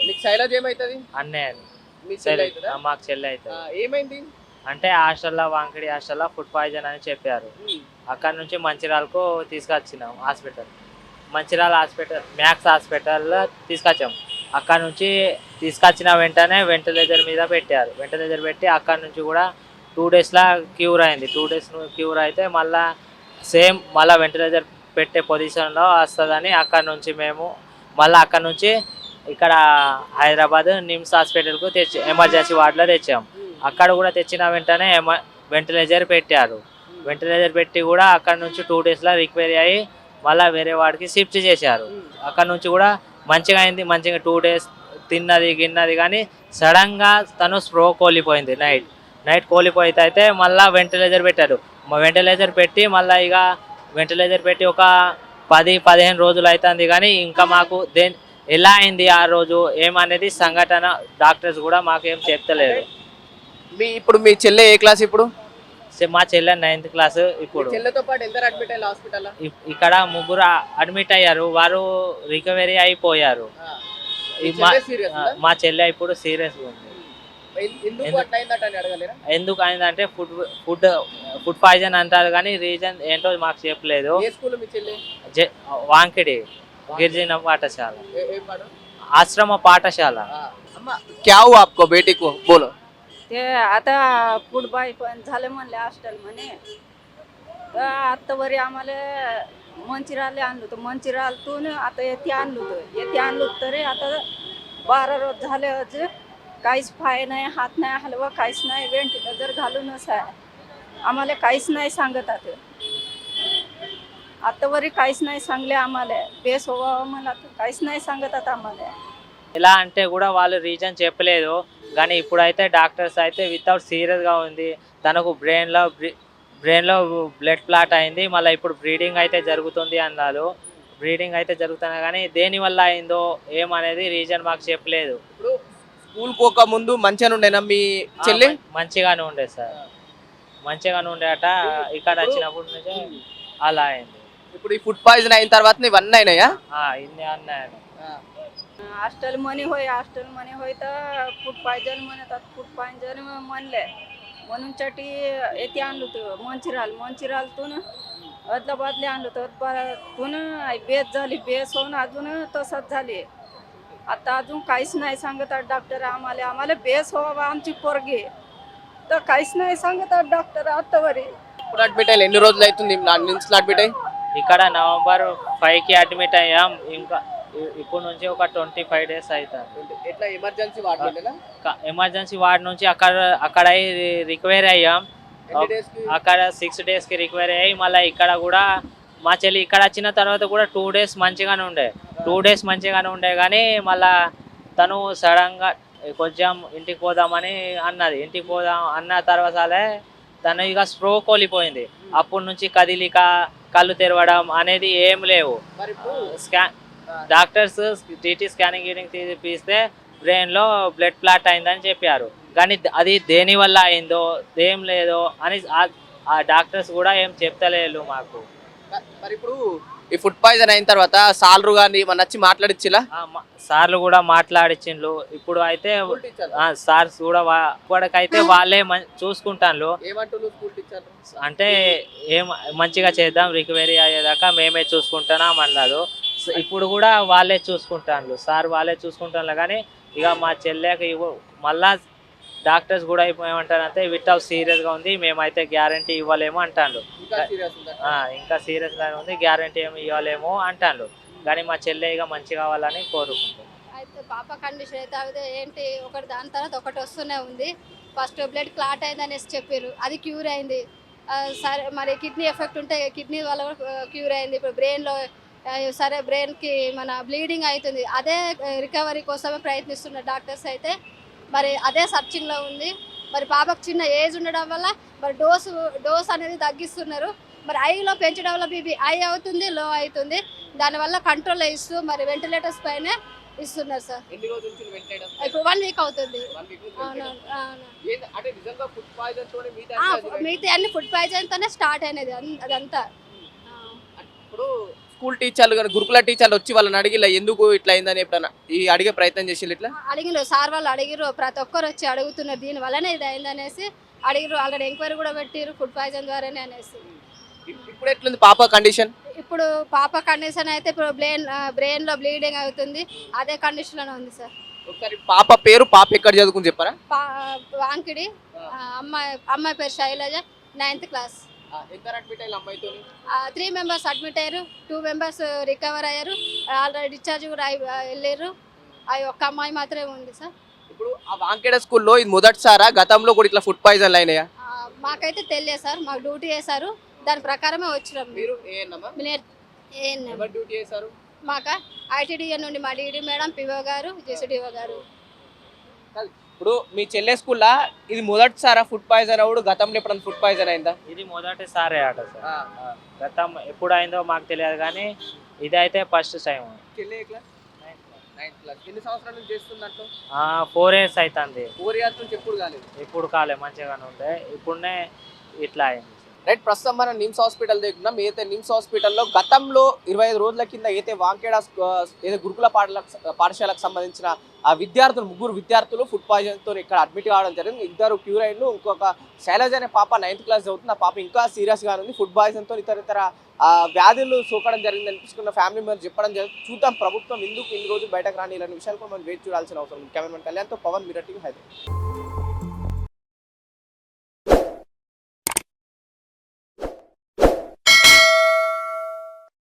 నీకు శైలజ్ అన్నే మీ చెల్లి అవుతుందా? మాకు చెల్లి ఆ, అవుతుంది ఏమైంది? అంటే హాస్టల్లో వాంకిడి హాస్టల్లో ఫుడ్ పాయిజన్ అని చెప్పారు. అక్కడ నుంచి మంచిర్యాలకు తీసుకొచ్చినాం హాస్పిటల్. మంచిర్యాల హాస్పిటల్ మ్యాక్స్ హాస్పిటల్లో తీసుకొచ్చాం. అక్కడ నుంచి తీసుకొచ్చిన వెంటనే వెంటిలేటర్ మీద పెట్టారు. వెంటిలేటర్ పెట్టి అక్కడ నుంచి కూడా టూ డేస్లో క్యూర్ అయింది. టూ డేస్ క్యూర్ అయితే మళ్ళా సేమ్ మళ్ళీ వెంటిలేటర్ పెట్టే పొజిషన్లో వస్తుందని అక్కడ నుంచి మేము మళ్ళీ అక్కడ నుంచి ఇక్కడ హైదరాబాద్ నిమ్స్ హాస్పిటల్కు తెచ్చి ఎమర్జెన్సీ వార్డులో తెచ్చాం. అక్కడ కూడా తెచ్చిన వెంటనే ఎమ వెంటిలేటర్ పెట్టారు. వెంటిలేటర్ పెట్టి కూడా అక్కడ నుంచి టూ డేస్లో రిక్వైరీ అయ్యి మళ్ళీ వేరే వాడికి షిఫ్ట్ చేశారు. అక్కడ నుంచి కూడా మంచిగా అయింది మంచిగా టూ డేస్ తిన్నది గిన్నది కానీ సడన్గా తను స్ప్రో కోల్పోయింది నైట్. నైట్ కోల్పోయితే అయితే మళ్ళీ వెంటిలేటర్ పెట్టారు. వెంటిలేటర్ పెట్టి మళ్ళీ ఇక వెంటిలేటర్ పెట్టి ఒక పది పదిహేను రోజులు అవుతుంది కానీ ఇంకా మాకు దేని ఎలా అయింది ఆ రోజు? ఏమనేది సంఘటన డాక్టర్స్ కూడా మాకు ఏం చెప్తలేరు మీ ఇప్పుడు మీ చెల్లె ఏ క్లాస్ ఇప్పుడు? మా చెల్లె నైన్త్ క్లాస్ ఇప్పుడు. చెల్లెతో పాటు ఎంత అడ్మిట్ అయ్యాలి హాస్పిటల్ ఇ- ఇక్కడ ముగ్గురు అడ్మిట్ అయ్యారు. వారు రికవరీ అయిపోయారు. ఈ మా సీరియస్ ఆ, మా చెల్లె ఇప్పుడు సీరియస్ ఉంది. ఎందుకు ఎందు- అట్లా అయిందట అని అడగలేరా? ఎందుకు అయిందంటే ఫుడ్ ఫుడ్ ఫుడ్ పాయిజన్ అంటారు కానీ రీజన్ ఏంటో మాకు చెప్పలేదు. ఏ స్కూల్ మీ చెల్లి? జె- వాంకిడి. గిరిజన పాఠశాల ఏ- ఏ పాడు ఆశ్రమ పాఠశాల अम्मा क्या हुआ आपको बेटी को बोलो ते आता फूड बाय पण झालं म्हणले हॉस्टेल म्हणे तर आत्तावरी आम्हाला मंचिराला आणलं होतं मंचिरालतून आता येथे आणलं होतं येथे आणलं होतं तरी आता बारा रोज झाले अजून काहीच फाय नाही हात नाही हलवा काहीच नाही वेंटिलेटर घालूनच आहे आम्हाला काहीच नाही सांगत आता आत्तावरी काहीच नाही सांगले आम्हाला बेस व्हावं मला तर काहीच नाही सांगत आता आम्हाला ఎలా అంటే కూడా వాళ్ళు రీజన్ చెప్పలేదు కానీ ఇప్పుడైతే డాక్టర్స్ అయితే వితౌట్ సీరియస్గా ఉంది తనకు బ్రెయిన్లో బ్రెయిన్లో బ్లడ్ క్లాట్ అయింది మళ్ళీ ఇప్పుడు బ్రీడింగ్ అయితే జరుగుతుంది అన్నారు బ్రీడింగ్ అయితే జరుగుతుంది కానీ దేని వల్ల అయిందో ఏమనేది రీజన్ మాకు చెప్పలేదు ఇప్పుడు స్కూల్ పోక ముందు మంచిగా ఉండేనా మీ చెల్లి ఆ, మం- మంచిగానే ఉండే సార్ మంచిగానే ఉండేట ఇక్కడ వచ్చినప్పటి నుంచి అలా అయింది ఇప్పుడు ఈ ఫుడ్ పాయిజన్ అయిన తర్వాత ఇవన్నీ అయినాయా ఆ, ఇన్ని అన్నాయని हॉस्टेल म्हणे होय हॉस्टेल म्हणे होय तर फूड पायजन म्हणतात फूड पायजन म्हणले म्हणून चटी येथे आणलं होतं मंचिराल मंचिरालतून अदला बदले आणलं होतं अदलातून बेस झाली बेस होऊन अजून तसंच झाली आता अजून काहीच नाही सांगतात डॉक्टर आम्हाला आम्हाला बेस व्हावा आमची पोरगी तर काहीच नाही सांगतात डॉक्टर आतावरी ఇప్పుడు అడ్మిట్ అయ్యి ఎన్ని రోజులు అవుతుంది నిమ్స్ అడ్మిట్ అయ్యి ఇక్కడ నవంబర్ ఫైవ్కి అడ్మిట్ అయ్యాం. ఇంకా ఇప్పుడు నుంచి ఒక ట్వంటీ ఫైవ్ డేస్ అవుతుంది ఎమర్జెన్సీ వార్డ్ నుంచి అక్కడ అక్కడ రికవరీ అయ్యాం. ఎన్ని డేస్కి అక్కడ సిక్స్ డేస్కి రికవరీ అయ్యి మళ్ళీ ఇక్కడ కూడా మా చెల్లి ఇక్కడ వచ్చిన తర్వాత కూడా టూ డేస్ మంచిగానే ఉండే. టూ డేస్ మంచిగానే ఉండే కానీ మళ్ళా తను సడన్గా కొంచెం ఇంటికి పోదామని అన్నది. ఇంటికి పోదాం అన్న తర్వాతలే తను ఇక స్ప్రో కోల్పోయింది. అప్పటి నుంచి కదిలిక కళ్ళు తెరవడం అనేది ఏం లేవు. స్కాన్ డాక్టర్స్ టీటీ స్కానింగ్ గీనింగ్ తీపిస్తే బ్రెయిన్లో బ్లడ్ క్లాట్ అయిందని చెప్పారు. కానీ అది దేని వల్ల అయిందో ఏం లేదో అని ఆ- డాక్టర్స్ కూడా ఏం చెప్తలేరు మాకు. మరి ఇప్పుడు ఈ ఫుడ్ పాయిజన్ అయిన తర్వాత సాలరు కానీ మన వచ్చి మాట్లాడిచ్చిలా? సార్లు కూడా మాట్లాడిచ్చిండ్రు ఇప్పుడు అయితే సార్స్ కూడా ఇప్పటికైతే వాళ్ళే చూసుకుంటాను అంటే ఏం మంచిగా చేద్దాం రికవరీ అయ్యేదాకా మేమే చూసుకుంటున్నాం అన్నారు ఇప్పుడు కూడా వాళ్ళే చూసుకుంటాను సార్ వాళ్ళే చూసుకుంటాను కానీ ఇక మా చెల్లెకి ఇవ్వ- మళ్ళా డాక్టర్స్ కూడా ఏమంటారంటే వితౌట్ సీరియస్గా ఉంది మేమైతే గ్యారంటీ ఇవ్వలేము అంటాను ఇంకా సీరియస్ ఉందా? ఆ, ఇంకా సీరియస్గా ఉంది గ్యారంటీ ఏమి ఇవ్వలేము అంటాను కానీ మా చెల్లె ఇక మంచి కావాలని కోరుకుంటాను అయితే పాప కండిషన్ అయితే ఏంటి ఒకటి దాని తర్వాత ఒకటి వస్తూనే ఉంది. ఫస్ట్ బ్లడ్ క్లాట్ అయింది అనేసి చెప్పారు అది క్యూర్ అయింది. సరే మరి కిడ్నీ ఎఫెక్ట్ ఉంటే కిడ్నీ వల్ల క్యూర్ అయింది. ఇప్పుడు బ్రెయిన్లో సరే బ్రెయిన్కి మన బ్లీడింగ్ అవుతుంది. అదే రికవరీ కోసమే ప్రయత్నిస్తున్న డాక్టర్స్ అయితే మరి అదే సర్చింగ్లో ఉంది. మరి పాపకు చిన్న ఏజ్ ఉండడం వల్ల మరి డోసు డోస్ అనేది తగ్గిస్తున్నారు. మరి ఐలో పెంచడం వల్ల బీబీ ఐ అవుతుంది లో అవుతుంది. దానివల్ల కంట్రోల్ ఇస్తూ మరి వెంటిలేటర్స్ పైనే ఇస్తున్నారు సార్. ఇప్పుడు వన్ వీక్ అవుతుంది. మిగతా అన్ని ఫుడ్ పాయిజన్ తోనే స్టార్ట్ అయినది అదంతా. ఇప్పుడు స్కూల్ టీచర్లు కానీ గురుకుల టీచర్లు వచ్చి వాళ్ళని అడిగి ఇలా ఎందుకు ఇట్లా అయిందని ఎప్పుడన్నా ఈ అడిగే ప్రయత్నం చేసి ఇట్లా? అడిగిరు సార్ వాళ్ళు అడిగిరు ప్రతి ఒక్కరు వచ్చి అడుగుతున్నారు దీని వల్లనే ఇది అయిందనేసి అడిగిరు ఆల్రెడీ ఎంక్వైరీ కూడా పెట్టిరు ఫుడ్ పాయిజన్ ద్వారానే అనేసి. ఇప్- ఇప్పుడు ఎట్లుంది పాప కండిషన్? ఇప్పుడు పాప కండిషన్ అయితే ఇప్పుడు బ్రెయిన్ బ్రెయిన్లో బ్లీడింగ్ అవుతుంది అదే కండిషన్లోనే ఉంది సార్. ఒకసారి పాప పేరు పాప ఎక్కడ చదువుకుని చెప్పారా? వాంకిడి అమ్మాయి అమ్మాయి పేరు Shailaja ninth class. Three members admit అయ్యారు టూ మెంబర్స్ రికవర్ అయ్యారు ఆల్రెడీ డిశ్చార్జ్ కూడా వెళ్ళారు. అవి ఒక్క అమ్మాయి మాత్రమే ఉంది సార్. ఇప్పుడు ఆ వాంకేడ స్కూల్లో ఇది మొదటిసారా? గతంలో కూడా ఇట్లా ఫుడ్ పాయిజన్ అయినాయా? మాకైతే తెలియదు సార్ మాకు డ్యూటీ చేశారు. దాని ప్రకారమే వచ్చినాం. మీరు డ్యూటీ చేశారు? మాక? ఐటీడీఏ నుండి మా డీడీ మేడం పిఓ గారు జెసిడిఓ గారు. ఇప్పుడు మీ చెల్లె స్కూల్లో? ఇది మొదటిసారా ఫుడ్ పాయిజన్ అవుడు గతంలో ఎప్పుడన్నా ఫుడ్ పాయిజన్ అయిందా? ఇది మొదటిసారి ఆట సార్. గతం ఎప్పుడు అయిందో మాకు తెలియదు కానీ ఇదైతే ఫస్ట్ టైం. ఫోర్ ఇయర్స్ అవుతుంది ఫోర్ ఇయర్స్ నుంచి ఎప్పుడు కాలేదు? ఇప్పుడు కాలే మంచిగానే ఉండే. ఇప్పుడునే ఇట్లా అయింది. రైట్ ప్రస్తుతం మనం నిమ్స్ హాస్పిటల్ దగ్గర అయితే నిమ్స్ హాస్పిటల్లో గతంలో ఇరవై ఐదు రోజుల కింద అయితే వాంకేడ ఏదో గురుకుల పాఠశాల పాఠశాలకు సంబంధించిన ఆ విద్యార్థులు ముగ్గురు విద్యార్థులు ఫుడ్ పాయిజన్తో ఇక్కడ అడ్మిట్ కావడం జరిగింది. ఇద్దరు క్యూర్ అయిన ఇంకొక శైలజ అనే పాప నైన్త్ క్లాస్ చదువుతుంది. ఆ పాప ఇంకా సీరియస్గా ఉంది. ఫుడ్ పాయిజన్తో ఇతర ఇతర వ్యాధులు సోకడం జరిగింది అనిపించుకున్న ఫ్యామిలీ మెంబర్స్ చెప్పడం జరిగింది. చూద్దాం ప్రభుత్వం ఎందుకు ఇన్ని రోజులు బయటకు రాని ఇలాంటి విషయాలు కూడా మనం వేచి చూడాల్సిన అవసరం ఉంది. కెమెరామెన్ కళ్యాణ్తో పవన్ మిరటి హైదరాబాద్.